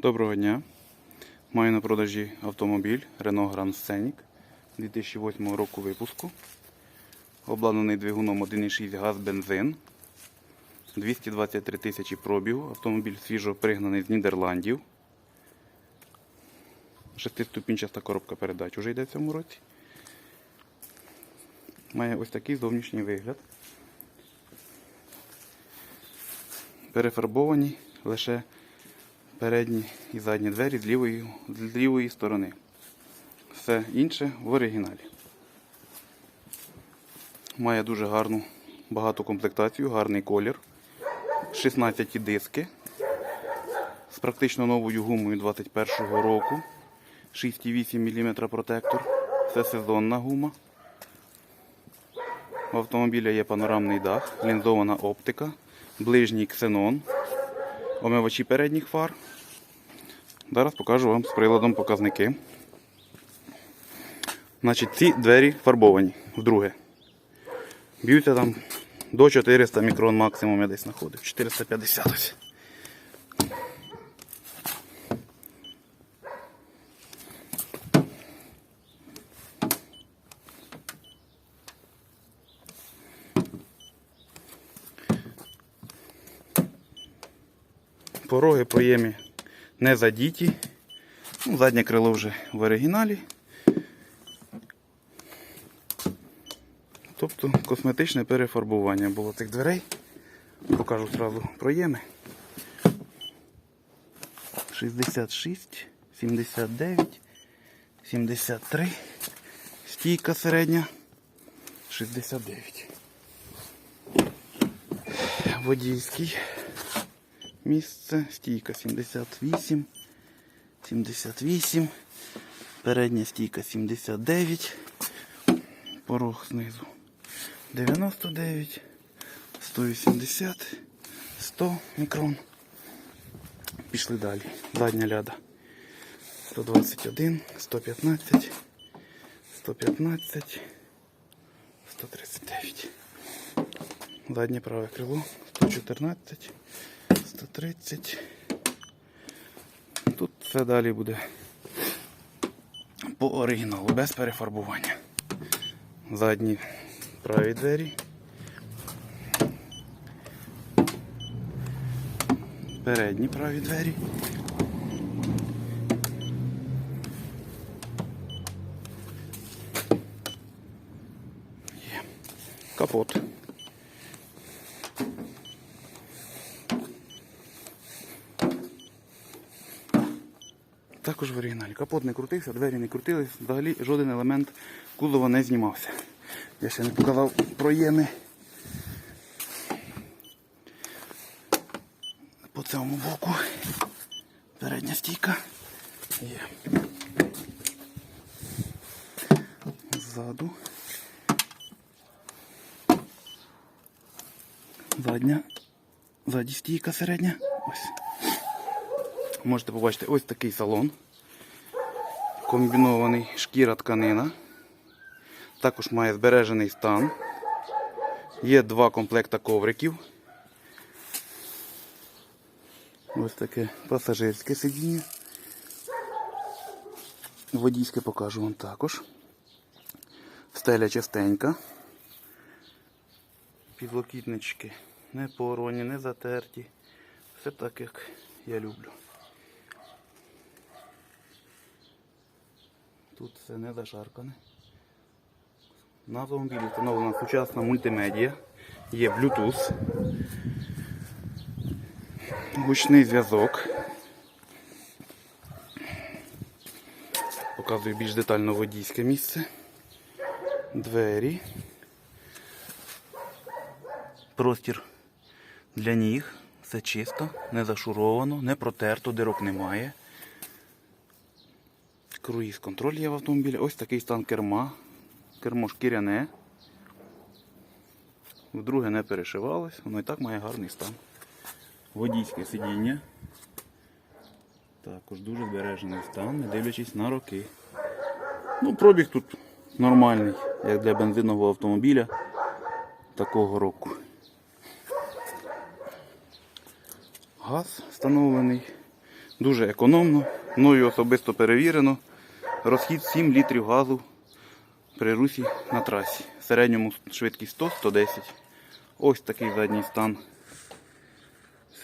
Доброго дня. Маю на продажі автомобіль Renault Grand Scenic 2008 року випуску. Обладнаний двигуном 1,6 газ бензин. 223 тисячі пробігу. Автомобіль свіжо пригнаний з Нідерландів. Шестиступінчаста коробка передач уже йде в цьому році. Має ось такий зовнішній вигляд. Перефарбовані лише передні і задні двері з лівої, з лівої сторони. Все інше в оригіналі. Має дуже гарну багату комплектацію, гарний колір. 16 диски з практично новою гумою 21-го року. 6,8 мм протектор. Це сезонна гума. У автомобіля є панорамний дах, лінзована оптика, ближній ксенон, омивачі передніх фар. Зараз покажу вам з приладом показники. Значить, ці двері фарбовані вдруге. Б'ються там до 400 мікрон максимум я десь знаходив. 450 ось. Пороги проємі не задіті. Ну, заднє крило вже в оригіналі. Тобто косметичне перефарбування було цих дверей. Покажу одразу проєми. 66, 79, 73, стійка середня, 69. Водійський місце, стійка 78, 78, передня стійка 79, порог знизу 99, 180, 100 мікрон. Пішли далі. Задня ляда 121, 115, 115, 139. Заднє праве крило 114, 130. Тут все далі буде по оригіналу, без перефарбування. Задні праві двері. Передні праві двері. Є. Капот. Також в оригіналі. Капот не крутився, двері не крутились, взагалі жоден елемент кузова не знімався. Я ще не показав проєми. По цьому боку. Передня стійка. Є. Ззаду. Задня. Ззаді стійка середня. Ось. Можете побачити ось такий салон. Комбінований шкіра тканина. Також має збережений стан. Є два комплекта ковриків. Ось таке пасажирське сидіння. Водійське покажу вам також. Стеля частенька. Підлокітнички не порвані, не затерті. Все так, як я люблю. Тут все не зашаркане. На автомобілі встановлена сучасна мультимедіа, є Bluetooth, гучний зв'язок. Показую більш детально водійське місце. Двері. Простір для ніг. Все чисто, не зашуровано, не протерто, дирок немає. Круїз контроль є в автомобілі. Ось такий стан керма. Кермо шкіряне. Вдруге не перешивалось, воно і так має гарний стан. Водійське сидіння. Також дуже збережений стан, не дивлячись на роки. Ну, пробіг тут нормальний, як для бензинового автомобіля такого року. Газ встановлений Дуже економно, мною особисто перевірено. Розхід 7 літрів газу при русі на трасі. В середньому швидкість 100-110. Ось такий задній стан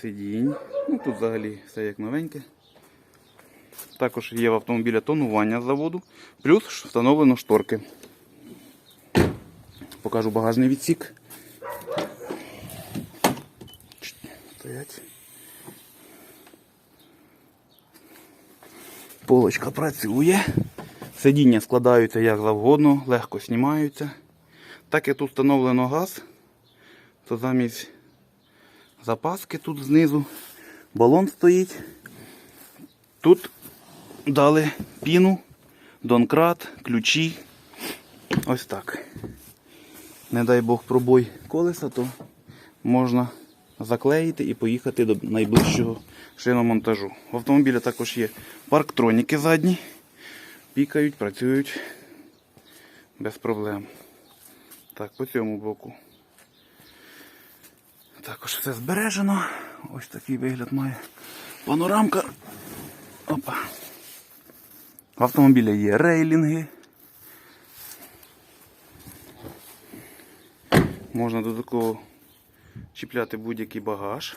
сидінь. Ну, тут взагалі все як новеньке. Також є в автомобіля тонування заводу, плюс встановлено шторки. Покажу багажний відсік. Стоять. Полочка працює. Сидіння складаються як завгодно, легко знімаються. Так як тут встановлено газ, то замість запаски тут знизу балон стоїть. Тут дали піну, донкрат, ключі. Ось так. Не дай Бог пробой колеса, то можна заклеїти і поїхати до найближчого шиномонтажу. В автомобілі також є парктроніки задні. Пікають, працюють без проблем. Так, по цьому боку. Також все збережено. Ось такий вигляд має панорамка. Опа. В автомобілі є рейлінги. Можна додатково чіпляти будь-який багаж.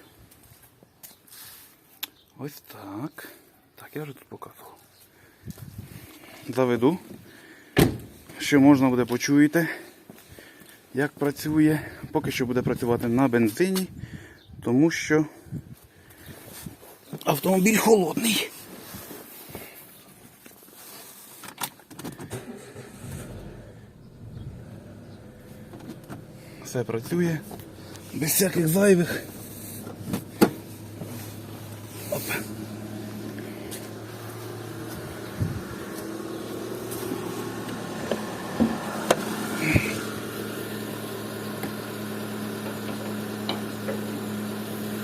Ось так. Так, я вже тут показував. Заведу. Що можна буде почуєте, як працює. Поки що буде працювати на бензині, тому що автомобіль холодний. Все працює без всяких зайвих.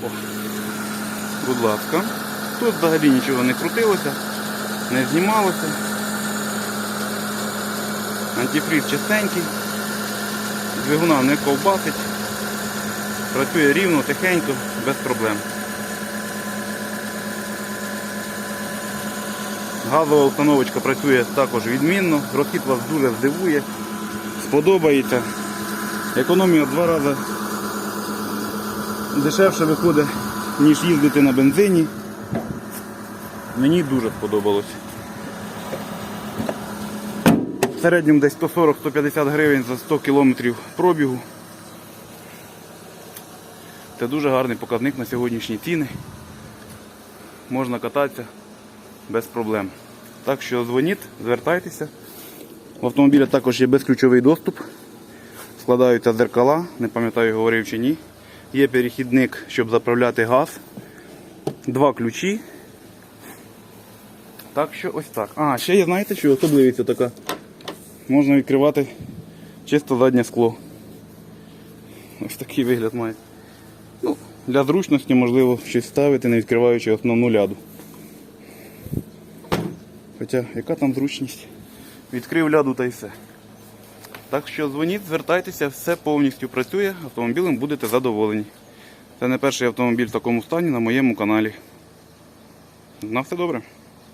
О. Будь ласка. Тут взагалі нічого не крутилося, не знімалося. Антифриз чистенький. Двигуна не ковбасить. Працює рівно, тихенько, без проблем. Газова установочка працює також відмінно, розхід вас дуже здивує, сподобається. Економія два рази дешевше виходить, ніж їздити на бензині. Мені дуже сподобалось. В середньому десь 140-150 гривень за 100 кілометрів пробігу. Це дуже гарний показник на сьогоднішні ціни. Можна кататися без проблем. Так що дзвоніть, звертайтеся. В автомобілі також є безключовий доступ. Складаються дзеркала, не пам'ятаю, говорив чи ні. Є перехідник, щоб заправляти газ. Два ключі. Так що ось так. А, ще є, знаєте, що особливість така. Можна відкривати чисто заднє скло. Ось такий вигляд має. Ну, для зручності можливо щось ставити, не відкриваючи основну ляду. Хоча, яка там зручність? Відкрив ляду та й все. Так що дзвоніть, звертайтеся, все повністю працює, автомобілем будете задоволені. Це не перший автомобіль в такому стані на моєму каналі. На все добре.